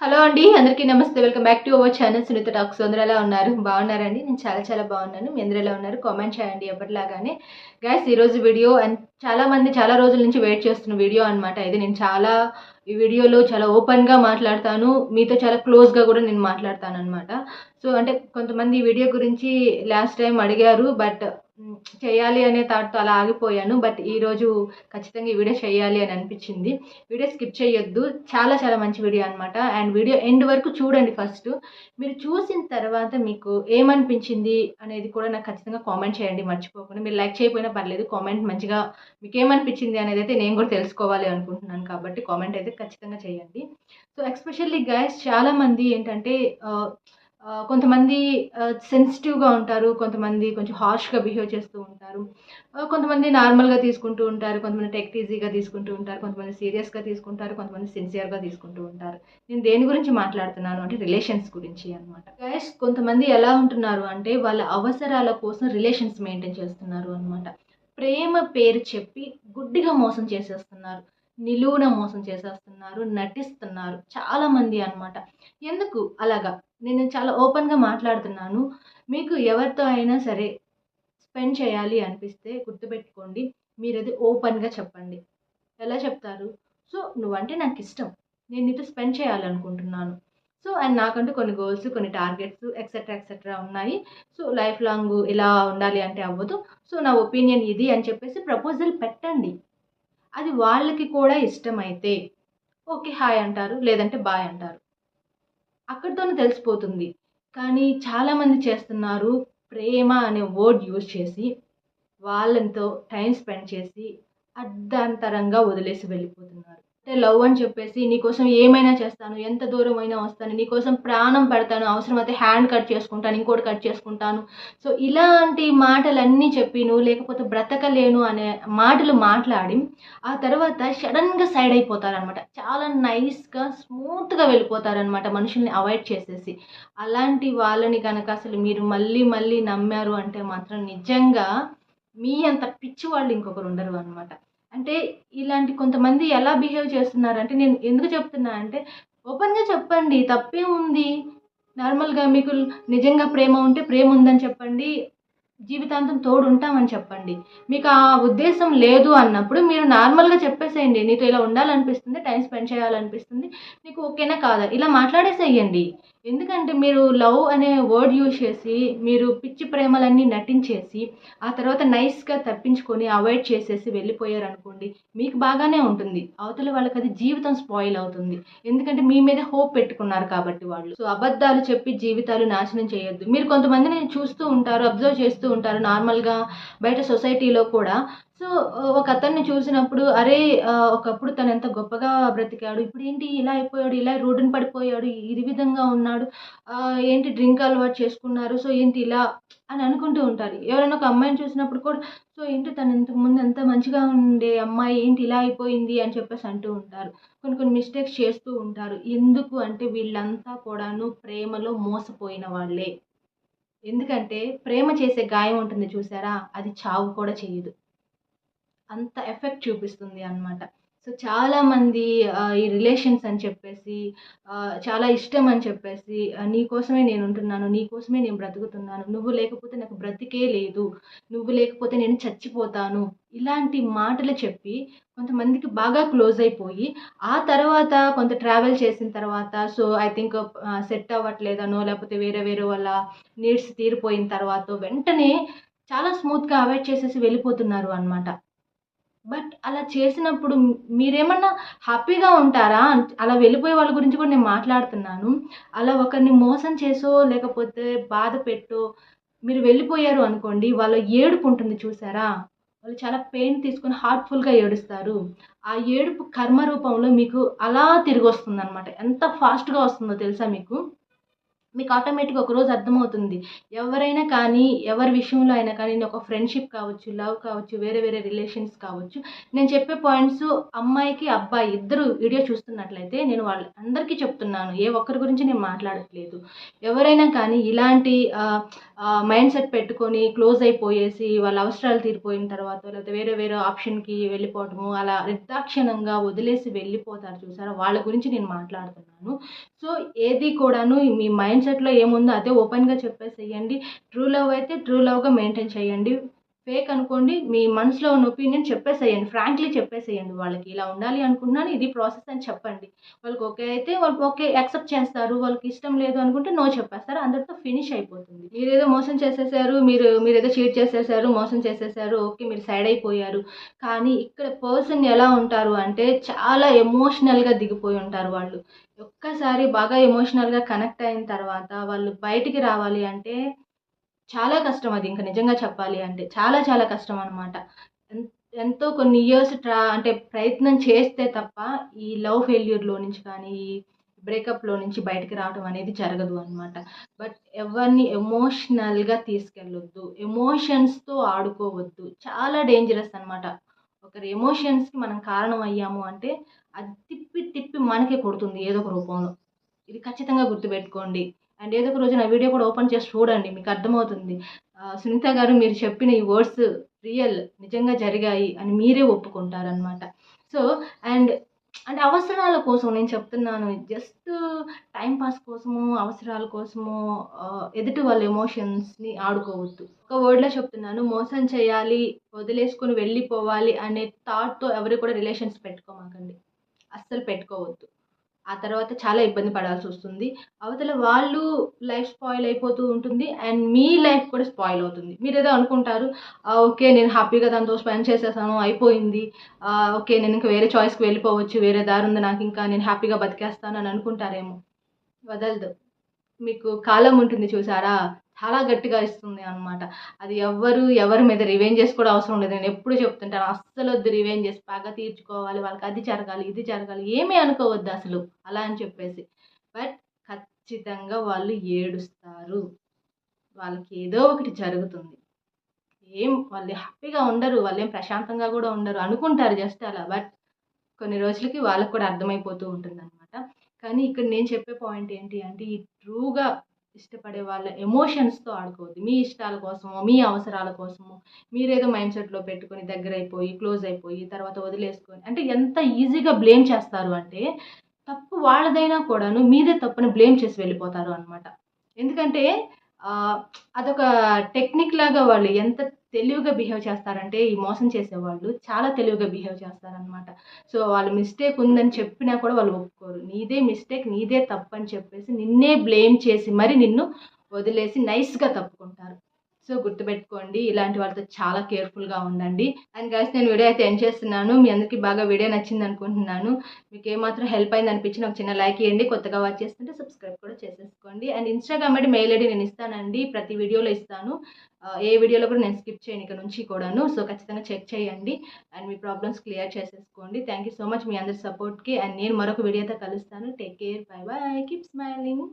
Hello అండి అందరికీ నమస్తే. Welcome back to our channel Sunitha talks. అందరూ ఎలా ఉన్నారు? బాగున్నారండి? నేను చాలా చాలా బాగున్నాను. మీ అందరూ ఎలా ఉన్నారు? కామెంట్ చేయండి ఎప్పటిలాగానే గైస్ ఈరోజు వీడియో అండ్ చాలామంది చాలా రోజుల నుంచి వెయిట్ చేస్తున్న వీడియో అనమాట ఇది. నేను చాలా ఈ వీడియోలో చాలా ఓపెన్గా మాట్లాడతాను. మీతో చాలా క్లోజ్గా కూడా నేను మాట్లాడతాను అనమాట సో అంటే కొంతమంది ఈ వీడియో గురించి లాస్ట్ టైం అడిగారు బట్ చేయాలి అనే థాట్తో అలా ఆగిపోయాను. బట్ ఈరోజు ఖచ్చితంగా ఈ వీడియో చేయాలి అని అనిపించింది. వీడియో స్కిప్ చేయొద్దు. చాలా చాలా మంచి వీడియో అనమాట అండ్ వీడియో ఎండ్ వరకు చూడండి ఫస్ట్ మీరు చూసిన తర్వాత మీకు ఏమనిపించింది అనేది కూడా నాకు ఖచ్చితంగా కామెంట్ చేయండి. మర్చిపోకుండా మీరు లైక్ చేయకపోయినా పర్లేదు. కామెంట్ మంచిగా మీకు ఏమనిపించింది అనేది అయితే నేను కూడా తెలుసుకోవాలి అనుకుంటున్నాను కాబట్టి కామెంట్ అయితే ఖచ్చితంగా చేయండి. సో ఎక్స్పెషల్లీ గైస్ చాలామంది ఏంటంటే uh, కొంతమంది సెన్సిటివ్గా ఉంటారు కొంతమంది కొంచెం హార్ష్గా బిహేవ్ చేస్తూ ఉంటారు. కొంతమంది నార్మల్గా తీసుకుంటూ ఉంటారు కొంతమంది టెక్ ఈజీగా తీసుకుంటూ ఉంటారు కొంతమంది సీరియస్గా తీసుకుంటారు కొంతమంది సిన్సియర్గా తీసుకుంటూ ఉంటారు. నేను దేని గురించి మాట్లాడుతున్నాను అంటే రిలేషన్స్ గురించి అనమాట గైస్ కొంతమంది ఎలా ఉంటున్నారు అంటే వాళ్ళ అవసరాల కోసం రిలేషన్స్ మెయింటైన్ చేస్తున్నారు అనమాట ప్రేమ పేరు చెప్పి గుడ్డిగా మోసం చేసేస్తున్నారు నిలువున మోసం చేసేస్తున్నారు నటిస్తున్నారు చాలామంది అనమాట ఎందుకు? అలాగా. నేను చాలా ఓపెన్గా మాట్లాడుతున్నాను. మీకు ఎవరితో అయినా సరే స్పెండ్ చేయాలి అనిపిస్తే గుర్తుపెట్టుకోండి. మీరు అది ఓపెన్గా చెప్పండి. ఎలా చెప్తారు? సో నువ్వంటే నాకు ఇష్టం నేను నీతో స్పెండ్ చేయాలనుకుంటున్నాను. సో అండ్ నాకంటూ కొన్ని గోల్స్ కొన్ని టార్గెట్స్ ఎక్సెట్రా ఎక్సెట్రా ఉన్నాయి. సో లైఫ్ లాంగ్ ఇలా ఉండాలి అంటే అవ్వదు. సో నా ఒపీనియన్ ఇది అని చెప్పేసి ప్రపోజల్ పెట్టండి. అది వాళ్ళకి కూడా ఇష్టమైతే ఓకే హాయ్ అంటారు లేదంటే బాయ్ అంటారు. అక్కడితోనే తెలిసిపోతుంది. కానీ చాలామంది చేస్తున్నారు ప్రేమ అనే వర్డ్ యూజ్ చేసి వాళ్ళతో టైం స్పెండ్ చేసి అర్ధాంతరంగా వదిలేసి వెళ్ళిపోతున్నారు. లవ్ అని చెప్పేసి నీకోసం ఏమైనా చేస్తాను ఎంత దూరం అయినా వస్తాను నీకోసం ప్రాణం పెడతాను అవసరమైతే హ్యాండ్ కట్ చేసుకుంటాను ఇంకోటి కట్ చేసుకుంటాను. సో ఇలాంటి మాటలన్నీ చెప్పిను లేకపోతే బ్రతకలేను అనే మాటలు మాట్లాడి ఆ తర్వాత సడన్గా సైడ్ అయిపోతారనమాట చాలా నైస్గా స్మూత్గా వెళ్ళిపోతారనమాట మనుషుల్ని అవాయిడ్ చేసేసి. అలాంటి వాళ్ళని కనుక అసలు మీరు మళ్ళీ మళ్ళీ నమ్మారు అంటే మాత్రం నిజంగా మీ అంత పిచ్చి వాళ్ళు ఇంకొకరు ఉండరు అనమాట అంటే ఇలాంటి కొంతమంది ఎలా బిహేవ్ చేస్తున్నారు? అంటే నేను ఎందుకు చెప్తున్నా అంటే ఓపెన్గా చెప్పండి. తప్పే ఉంది. నార్మల్గా మీకు నిజంగా ప్రేమ ఉంటే ప్రేమ ఉందని చెప్పండి. జీవితాంతం తోడు ఉంటామని చెప్పండి. మీకు ఆ ఉద్దేశం లేదు అన్నప్పుడు మీరు నార్మల్గా చెప్పేసేయండి. నీతో ఇలా ఉండాలనిపిస్తుంది టైం స్పెండ్ చేయాలనిపిస్తుంది. నీకు ఓకేనా కాదా? ఇలా మాట్లాడేసేయండి. ఎందుకంటే మీరు లవ్ అనే వర్డ్ యూజ్ చేసి మీరు పిచ్చి ప్రేమలన్నీ నటించేసి ఆ తర్వాత నైస్గా తప్పించుకొని అవాయిడ్ చేసేసి వెళ్ళిపోయారు అనుకోండి మీకు బాగానే ఉంటుంది. అవతల వాళ్ళకి అది జీవితం స్పాయిల్ అవుతుంది. ఎందుకంటే మీ మీద హోప్ పెట్టుకున్నారు కాబట్టి వాళ్ళు. సో అబద్ధాలు చెప్పి జీవితాలు నాశనం చేయొద్దు. మీరు కొంతమందిని చూస్తూ ఉంటారు అబ్జర్వ్ చేస్తూ ఉంటారు. నార్మల్గా బయట సొసైటీలో కూడా సో ఒక అతన్ని చూసినప్పుడు అరే ఒకప్పుడు తను ఎంత గొప్పగా బ్రతికాడు ఇప్పుడు ఏంటి ఇలా అయిపోయాడు ఇలా రోడ్డున పడిపోయాడు ఇది విధంగా ఉన్నాడు ఏంటి డ్రింక్ అలవాటు చేసుకున్నారు సో ఏంటి ఇలా అని అనుకుంటూ ఉంటారు. ఎవరైనా ఒక అమ్మాయిని చూసినప్పుడు కూడా సో ఏంటి తను ఇంతకుముందు ఎంత మంచిగా ఉండే అమ్మాయి ఏంటి ఇలా అయిపోయింది అని చెప్పేసి అంటూ ఉంటారు. కొన్ని కొన్ని మిస్టేక్స్ చేస్తూ ఉంటారు. ఎందుకు అంటే వీళ్ళంతా కూడాను ప్రేమలో మోసపోయిన వాళ్ళే. ఎందుకంటే ప్రేమ చేసే గాయం ఉంటుంది చూసారా? అది చావు కూడా చేయదు. అంత ఎఫెక్ట్ చూపిస్తుంది అన్నమాట. సో చాలామంది ఈ రిలేషన్స్ అని చెప్పేసి చాలా ఇష్టం అని చెప్పేసి నీకోసమే నీ కోసమే నేను ఉంటున్నాను నీ కోసమే నేను బ్రతుకుతున్నాను నువ్వు లేకపోతే నాకు బ్రతికే లేదు నువ్వు లేకపోతే నేను చచ్చిపోతాను ఇలాంటి మాటలు చెప్పి కొంతమందికి బాగా క్లోజ్ అయిపోయి ఆ తర్వాత కొంత ట్రావెల్ చేసిన తర్వాత సో ఐ థింక్ సెట్ అవ్వట్లేదనో లేకపోతే వేరే వేరే వాళ్ళ నీడ్స్ తీరిపోయిన తర్వాత వెంటనే చాలా స్మూత్గా అవాయిడ్ చేసేసి వెళ్ళిపోతున్నారు అనమాట బట్ అలా చేసినప్పుడు మీరేమన్నా హ్యాపీగా ఉంటారా? అలా వెళ్ళిపోయే వాళ్ళ గురించి కూడా నేను మాట్లాడుతున్నాను. అలా ఒకరిని మోసం చేసో లేకపోతే బాధ పెట్టో మీరు వెళ్ళిపోయారు అనుకోండి వాళ్ళ ఏడుపు ఉంటుంది చూసారా? వాళ్ళు చాలా పెయిన్ తీసుకొని హార్ట్ఫుల్గా ఏడుస్తారు. ఆ ఏడుపు కర్మ రూపంలో మీకు అలా తిరిగి వస్తుంది అనమాట ఎంత ఫాస్ట్గా వస్తుందో తెలుసా మీకు? మీకు ఆటోమేటిక్గా ఒకరోజు అర్థమవుతుంది. ఎవరైనా కానీ ఎవరి విషయంలో అయినా కానీ నేను ఒక ఫ్రెండ్షిప్ కావచ్చు లవ్ కావచ్చు వేరే వేరే రిలేషన్స్ కావచ్చు నేను చెప్పే పాయింట్స్ అమ్మాయికి అబ్బాయి ఇద్దరు వీడియో చూస్తున్నట్లయితే నేను వాళ్ళ అందరికీ చెప్తున్నాను. ఏ ఒక్కరి గురించి నేను మాట్లాడట్లేదు. ఎవరైనా కానీ ఇలాంటి మైండ్ సెట్ పెట్టుకొని క్లోజ్ అయిపోయేసి వాళ్ళ అవసరాలు తీరిపోయిన తర్వాత లేకపోతే వేరే వేరే ఆప్షన్కి వెళ్ళిపోవటము అలా నిర్దాక్షిణంగా వదిలేసి వెళ్ళిపోతారు చూసారా? వాళ్ళ గురించి నేను మాట్లాడుతున్నాను. అనుకుంటున్నాను సో ఏది కూడాను మీ మైండ్ సెట్లో ఏముందో అదే ఓపెన్గా చెప్పేసేయండి. ట్రూ లవ్ అయితే ట్రూ లవ్గా మెయింటైన్ చేయండి. ఫేక్ అనుకోండి మీ మనసులో ఉన్న ఒపీనియన్ చెప్పేసేయండి ఫ్రాంక్లీ చెప్పేసేయండి వాళ్ళకి. ఇలా ఉండాలి అనుకున్నాను ఇది ప్రాసెస్ అని చెప్పండి. వాళ్ళకి ఓకే అయితే వాళ్ళు ఓకే యాక్సెప్ట్ చేస్తారు. వాళ్ళకి ఇష్టం లేదు అనుకుంటే నో చెప్పేస్తారు. అందరితో ఫినిష్ అయిపోతుంది. మీరు ఏదో మోసం చేసేసారు మీరు మీరు ఏదో చీట్ చేసేసారు మోసం చేసేసారు ఓకే మీరు సైడ్ అయిపోయారు. కానీ ఇక్కడ పర్సన్ ఎలా ఉంటారు అంటే చాలా ఎమోషనల్గా దిగిపోయి ఉంటారు వాళ్ళు. ఒక్కసారి బాగా ఎమోషనల్గా కనెక్ట్ అయిన తర్వాత వాళ్ళు బయటికి రావాలి అంటే చాలా కష్టం అది ఇంకా నిజంగా చెప్పాలి అంటే. చాలా చాలా కష్టం అనమాట ఎంతో కొన్ని ఇయర్స్ ట్రా అంటే ప్రయత్నం చేస్తే తప్ప ఈ లవ్ ఫెయిల్యూర్లో నుంచి కానీ ఈ బ్రేకప్లో నుంచి బయటకు రావడం అనేది జరగదు అనమాట బట్ ఎవరిని ఎమోషనల్గా తీసుకెళ్ళొద్దు. ఎమోషన్స్తో ఆడుకోవద్దు. చాలా డేంజరస్ అనమాట ఒకరి ఎమోషన్స్కి మనం కారణం అయ్యాము అంటే అది తిప్పి తిప్పి మనకే కొడుతుంది ఏదో ఒక రూపంలో. ఇది ఖచ్చితంగా గుర్తుపెట్టుకోండి. అండ్ ఏదో ఒక రోజు నా వీడియో కూడా ఓపెన్ చేసి చూడండి మీకు అర్థమవుతుంది. సునీత గారు మీరు చెప్పిన ఈ వర్డ్స్ రియల్ నిజంగా జరిగాయి అని మీరే ఒప్పుకుంటారనమాట సో అండ్ అంటే అవసరాల కోసం నేను చెప్తున్నాను జస్ట్ టైం పాస్ కోసము అవసరాల కోసము ఎదుటి వాళ్ళ ఎమోషన్స్ని ఆడుకోవద్దు. ఒక వర్డ్లో చెప్తున్నాను మోసం చేయాలి వదిలేసుకొని వెళ్ళిపోవాలి అనే థాట్తో ఎవరు కూడా రిలేషన్స్ పెట్టుకోమాకండి. అస్సలు పెట్టుకోవద్దు. ఆ తర్వాత చాలా ఇబ్బంది పడాల్సి వస్తుంది. అవతల వాళ్ళు లైఫ్ స్పాయిల్ అయిపోతూ ఉంటుంది. అండ్ మీ లైఫ్ కూడా స్పాయిల్ అవుతుంది. మీరు ఏదో అనుకుంటారు ఓకే నేను హ్యాపీగా దాంతో స్పెండ్ చేసేసాను అయిపోయింది. ఓకే నేను ఇంకా వేరే చాయిస్కి వెళ్ళిపోవచ్చు వేరే దారి ఉంది నాకు ఇంకా నేను హ్యాపీగా బతికేస్తాను అని అనుకుంటారేమో. వదలదు. మీకు కాలం ఉంటుంది చూసారా? చాలా గట్టిగా ఇస్తుంది అనమాట అది ఎవ్వరు ఎవరి మీద రివెంజెస్ కూడా అవసరం లేదు నేను ఎప్పుడు చెప్తుంటాను అస్సలు వద్దు రివెంజెస్ బాగా తీర్చుకోవాలి వాళ్ళకి అది జరగాలి ఇది జరగాలి ఏమీ అనుకోవద్దు అసలు. అలా అని చెప్పేసి. బట్ ఖచ్చితంగా వాళ్ళు ఏడుస్తారు. వాళ్ళకి ఏదో ఒకటి జరుగుతుంది. ఏం వాళ్ళు హ్యాపీగా ఉండరు వాళ్ళు ఏం ప్రశాంతంగా కూడా ఉండరు అనుకుంటారు జస్ట్ అలా. బట్ కొన్ని రోజులకి వాళ్ళకి కూడా అర్థమైపోతూ ఉంటుంది కానీ ఇక్కడ నేను చెప్పే పాయింట్ ఏంటి అంటే ఈ ట్రూగా ఇష్టపడే వాళ్ళ ఎమోషన్స్తో ఆడుకోవద్దు. మీ ఇష్టాల కోసమో మీ అవసరాల కోసమో మీరేదో మైండ్ సెట్లో పెట్టుకొని దగ్గర అయిపోయి క్లోజ్ అయిపోయి తర్వాత వదిలేసుకొని అంటే ఎంత ఈజీగా బ్లేమ్ చేస్తారు అంటే తప్పు వాళ్ళదైనా కూడాను మీదే తప్పుని బ్లేమ్ చేసి వెళ్ళిపోతారు అనమాట ఎందుకంటే అదొక టెక్నిక్ లాగా వాళ్ళు ఎంత తెలివిగా బిహేవ్ చేస్తారంటే ఈ మోసం చేసేవాళ్ళు చాలా తెలివిగా బిహేవ్ చేస్తారనమాట సో వాళ్ళు మిస్టేక్ ఉందని చెప్పినా కూడా వాళ్ళు ఒప్పుకోరు. నీదే మిస్టేక్ నీదే తప్పు అని చెప్పేసి నిన్నే బ్లేమ్ చేసి మరి నిన్ను వదిలేసి నైస్గా తప్పుకుంటారు. సో గుర్తుపెట్టుకోండి ఇలాంటి వాళ్ళతో చాలా కేర్ఫుల్గా ఉండండి. అండ్ గైస్ నేను వీడియో అయితే ఎండ్ చేస్తున్నాను. మీ అందరికీ బాగా వీడియో నచ్చింది అనుకుంటున్నాను మీకు ఏమాత్రం హెల్ప్ అయింది అనిపించిన ఒక చిన్న లైక్ ఇవ్వండి కొత్తగా వాచ్ చేస్తుంటే సబ్స్క్రైబ్ కూడా చేసేసుకోండి. అండ్ ఇన్స్టాగ్రామ్ అంటే మెయిల్ ఐడి నేను ఇస్తానండి ప్రతి వీడియోలో ఇస్తాను. ఏ వీడియోలో కూడా నేను స్కిప్ చేయను ఇక్కడ నుంచి కూడాను. సో ఖచ్చితంగా చెక్ చేయండి. అండ్ మీ ప్రాబ్లమ్స్ క్లియర్ చేసేసుకోండి. థ్యాంక్ యూ సో మచ్ మీ అందరి సపోర్ట్కి అండ్ నేను మరొక వీడియోతో కలుస్తాను. Take care bye bye keep smiling